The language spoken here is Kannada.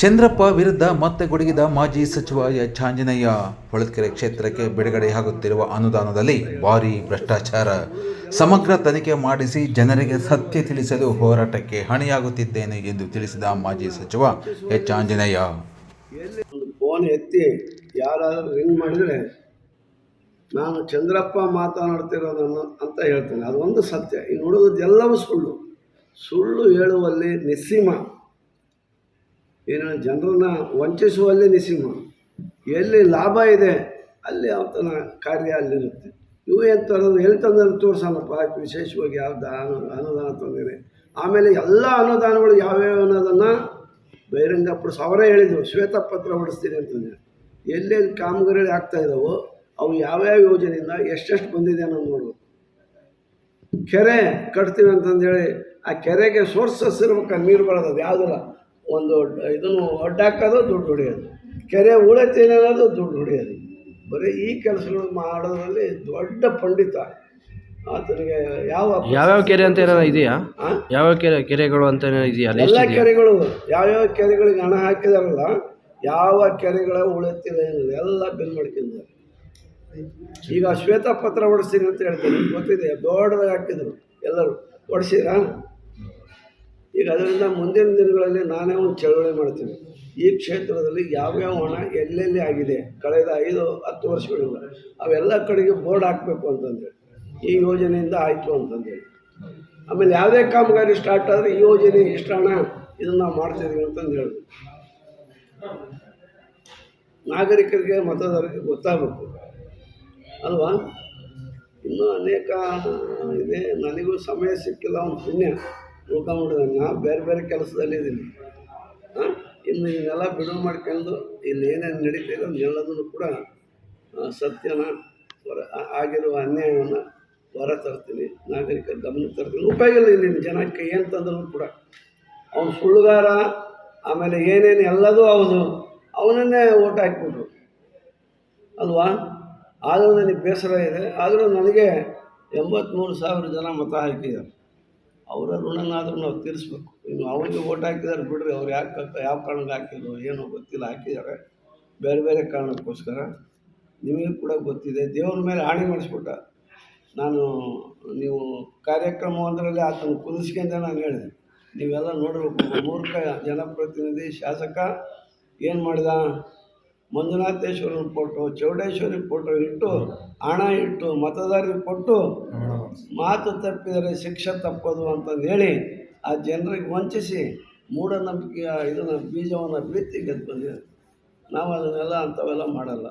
ಚಂದ್ರಪ್ಪ ವಿರುದ್ಧ ಮತ್ತೆ ಗುಡುಗಿದ ಮಾಜಿ ಸಚಿವ ಎಚ್. ಆಂಜನೇಯ. ಹೊಳತ್ಕೆರೆ ಕ್ಷೇತ್ರಕ್ಕೆ ಬಿಡುಗಡೆಯಾಗುತ್ತಿರುವ ಅನುದಾನದಲ್ಲಿ ಭಾರಿ ಭ್ರಷ್ಟಾಚಾರ. ಸಮಗ್ರ ತನಿಖೆ ಮಾಡಿಸಿ ಜನರಿಗೆ ಸತ್ಯ ತಿಳಿಸಲು ಹೋರಾಟಕ್ಕೆ ಹಣಿಯಾಗುತ್ತಿದ್ದೇನೆ ಎಂದು ತಿಳಿಸಿದ ಮಾಜಿ ಸಚಿವ ಎಚ್. ಆಂಜನೇಯ. ಫೋನ್ ಎತ್ತಿ ಯಾರಾದರೂ ರಿಂಗ್ ಮಾಡಿದರೆ ನಾನು ಚಂದ್ರಪ್ಪ ಮಾತನಾಡ್ತಿರೋದನ್ನು ಅಂತ ಹೇಳ್ತೇನೆ. ಅದೊಂದು ಸತ್ಯ. ಇನ್ನು ಹುಡುಗದೆಲ್ಲವೂ ಸುಳ್ಳು. ಸುಳ್ಳು ಹೇಳುವಲ್ಲಿ ನಿಸ್ಸೀಮ. ಏನು ಜನರನ್ನ ವಂಚಿಸುವಲ್ಲಿ ನಿಸಿಂಹ ಎಲ್ಲಿ ಲಾಭ ಇದೆ, ಅಲ್ಲಿ ಅವತನ ಕಾರ್ಯ ಅಲ್ಲಿರುತ್ತೆ. ಇವು ಏನು ತರೋದು ಎಲ್ಲಿ ತಂದ್ರೆ ತೋರಿಸಲ್ಲಪ್ಪ ವಿಶೇಷವಾಗಿ ಯಾವ ದಾನ, ಅನುದಾನ ತಂದಿದೆ. ಆಮೇಲೆ ಎಲ್ಲ ಅನುದಾನಗಳು ಯಾವ್ಯಾವ ಅನ್ನೋದನ್ನು ಬಹಿರಂಗಪಡಿಸಿ ಅವರೇ ಹೇಳಿದರು, ಶ್ವೇತಪತ್ರ ಹೊಡಿಸ್ತೀನಿ ಅಂತಂದರೆ. ಎಲ್ಲೆಲ್ಲಿ ಕಾಮಗಾರಿಗಳು ಆಗ್ತಾ ಇದ್ದಾವೋ ಅವು ಯಾವ್ಯಾವ ಯೋಜನೆಯಿಂದ ಎಷ್ಟೆಷ್ಟು ಬಂದಿದೆ ಅನ್ನೋದು ನೋಡ್ಬೇಕು. ಕೆರೆ ಕಟ್ತೀವಿ ಅಂತಂದೇಳಿ, ಆ ಕೆರೆಗೆ ಸೋರ್ಸಸ್ ಇರ್ಬೇಕು ನೀರು ಬರೋದು ಯಾವುದಿಲ್ಲ. ಒಂದು ಇದನ್ನು ಒಡ್ಡಾಕೋದು ದುಡ್ಡು ಹೊಡೆಯೋದು. ಕೆರೆ ಉಳತೇನೆ ಅನ್ನೋದು ದುಡ್ಡು ಹೊಡೆಯೋದು. ಬರೀ ಈ ಕೆಲಸಗಳು ಮಾಡೋದ್ರಲ್ಲಿ ದೊಡ್ಡ ಪಂಡಿತ ಆತನಿಗೆ ಯಾವ ಯಾವ್ಯಾವ ಕೆರೆ ಅಂತ ಏನಾರ ಇದೆಯಾ? ಯಾವ ಯಾವ್ಯಾವ ಕೆರೆ ಕೆರೆಗಳು ಅಂತ ಇದೆಯಾ? ಎಲ್ಲ ಕೆರೆಗಳು ಯಾವ್ಯಾವ ಕೆರೆಗಳಿಗೆ ಹಣ ಹಾಕಿದಾರಲ್ಲ ಯಾವ ಕೆರೆಗಳ ಉಳಿತಿಲ್ಲ ಏನಿಲ್ಲ ಎಲ್ಲ ಬಿಲ್ ಮಾಡ್ಕೊಂಡಿದ್ದಾರೆ ಈಗ ಶ್ವೇತಪತ್ರ ಹೊಡಿಸ್ತೀನಿ ಅಂತ ಹೇಳ್ತೀನಿ ಗೊತ್ತಿದೆ ದೊಡ್ಡದಾಗಿ ಹಾಕಿದ್ರು ಎಲ್ಲರೂ. ಹೊಡಿಸಿರಾ ಈಗ ಅದರಿಂದ ಮುಂದಿನ ದಿನಗಳಲ್ಲಿ ನಾನೇ ಒಂದು ಚಳುವಳಿ ಮಾಡ್ತೀನಿ. ಈ ಕ್ಷೇತ್ರದಲ್ಲಿ ಯಾವ್ಯಾವ ಹಣ ಎಲ್ಲೆಲ್ಲಿ ಆಗಿದೆ? ಕಳೆದ ಐದು, ಹತ್ತು ವರ್ಷಗಳಿಂದ ಅವೆಲ್ಲ ಕಡೆಗೆ ಬೋರ್ಡ್ ಹಾಕಬೇಕು ಅಂತಂದೇಳಿ. ಈ ಯೋಜನೆಯಿಂದ ಆಯಿತು ಅಂತಂದೇಳಿ. ಆಮೇಲೆ ಯಾವುದೇ ಕಾಮಗಾರಿ ಸ್ಟಾರ್ಟ್ ಆದರೆ ಈ ಯೋಜನೆ ಇಷ್ಟು ಹಣ? ಇದನ್ನು ನಾವು ಮಾಡ್ತಿದ್ದೀವಿ ಅಂತಂದು ಹೇಳಿದ್ರು ನಾಗರಿಕರಿಗೆ, ಮತದಾರರಿಗೆ ಗೊತ್ತಾಗಬೇಕು. ಅಲ್ವಾ? ಇನ್ನೂ ಅನೇಕ ಇದೆ. ನನಗೂ ಸಮಯ ಸಿಕ್ಕಿಲ್ಲ, ಒಂದು ಪುಣ್ಯ. ಉಳ್ಕೊಂಬಿಟ್ಟಿದ್ದಾನೆ ನಾ ಬೇರೆ ಬೇರೆ ಕೆಲಸದಲ್ಲಿದ್ದೀನಿ ಹಾಂ ಇನ್ನು ಇದನ್ನೆಲ್ಲ ಬಿಡುವು ಮಾಡ್ಕೊಂಡು ಇಲ್ಲಿ ಏನೇನು ನಡೀತಿದೆ ಅದನ್ನೆಲ್ಲದನ್ನು ಕೂಡ ಸತ್ಯನ ಹೊರ ಆಗಿರುವ ಅನ್ಯಾಯವನ್ನು ಹೊರ ತರ್ತೀನಿ. ನಾಗರಿಕ ಗಮನ ತರ್ತೀನಿ. ಉಪಯೋಗ ಇಲ್ಲ ಇಲ್ಲಿ ಜನಕ್ಕೆ ಏನು ತಂದ್ರು ಕೂಡ. ಅವನು ಸುಳ್ಳುಗಾರ, ಆಮೇಲೆ ಏನೇನು ಎಲ್ಲದೂ ಹೌದು. ಅವನನ್ನೇ ಓಟ್ ಹಾಕ್ಬಿಟ್ರು. ಅಲ್ವಾ? ಆದರೂ ನನಗೆ ಬೇಸರ ಇದೆ. ಆದರೂ ನನಗೆ ಎಂಬತ್ತ್ಮೂರು ಸಾವಿರ ಜನ ಮತ ಹಾಕಿದ್ದಾರೆ. ಅವರ ಋಣನಾದರೂ ನಾವು ತೀರಿಸ್ಬೇಕು. ಇನ್ನು ಅವರಿಗೆ ಓಟ್ ಹಾಕಿದ್ದಾರೆ ಬಿಡ್ರಿ, ಅವ್ರು ಯಾಕೆ ಯಾವ ಕಾರಣಕ್ಕೆ ಹಾಕಿದ್ರು, ಏನೋ ಗೊತ್ತಿಲ್ಲ, ಹಾಕಿದ್ದಾರೆ. ಬೇರೆ ಬೇರೆ ಕಾರಣಕ್ಕೋಸ್ಕರ ನಿಮಗೆ ಕೂಡ ಗೊತ್ತಿದೆ. ದೇವ್ರ ಮೇಲೆ ಹಾಣಿ ಮಾಡಿಸ್ಬಿಟ್ಟ. ನಾನು, ನೀವು ಕಾರ್ಯಕ್ರಮ ಒಂದರಲ್ಲಿ ಆತನ ಕುದಿಸ್ಕೊಂಡೆ ನಾನು ಹೇಳಿದೆ. ನೀವೆಲ್ಲ ನೋಡಬೇಕು ಮೂರ್ಖ ಜನಪ್ರತಿನಿಧಿ ಶಾಸಕ ಏನು ಮಾಡಿದ? ಮಂಜುನಾಥೇಶ್ವರನ ಫೋಟೋ ಚೌಡೇಶ್ವರಿ ಫೋಟೋ ಇಟ್ಟು, ಹಣ ಇಟ್ಟು, ಮತದಾರರಿಗೆ ಕೊಟ್ಟು ಮಾತು ತಪ್ಪಿದರೆ ಶಿಕ್ಷೆ ತಪ್ಪೋದು ಅಂತಂದು ಹೇಳಿ ಆ ಜನರಿಗೆ ವಂಚಿಸಿ ಮೂಢನಂಬಿಕೆಯ ಇದನ್ನು, ಬೀಜವನ್ನು ಬಿತ್ತಿ ಗೆದ್ದು ಬಂದಿದೆ ನಾವು ಅದನ್ನೆಲ್ಲ ಅಂಥವೆಲ್ಲ ಮಾಡಲ್ಲ.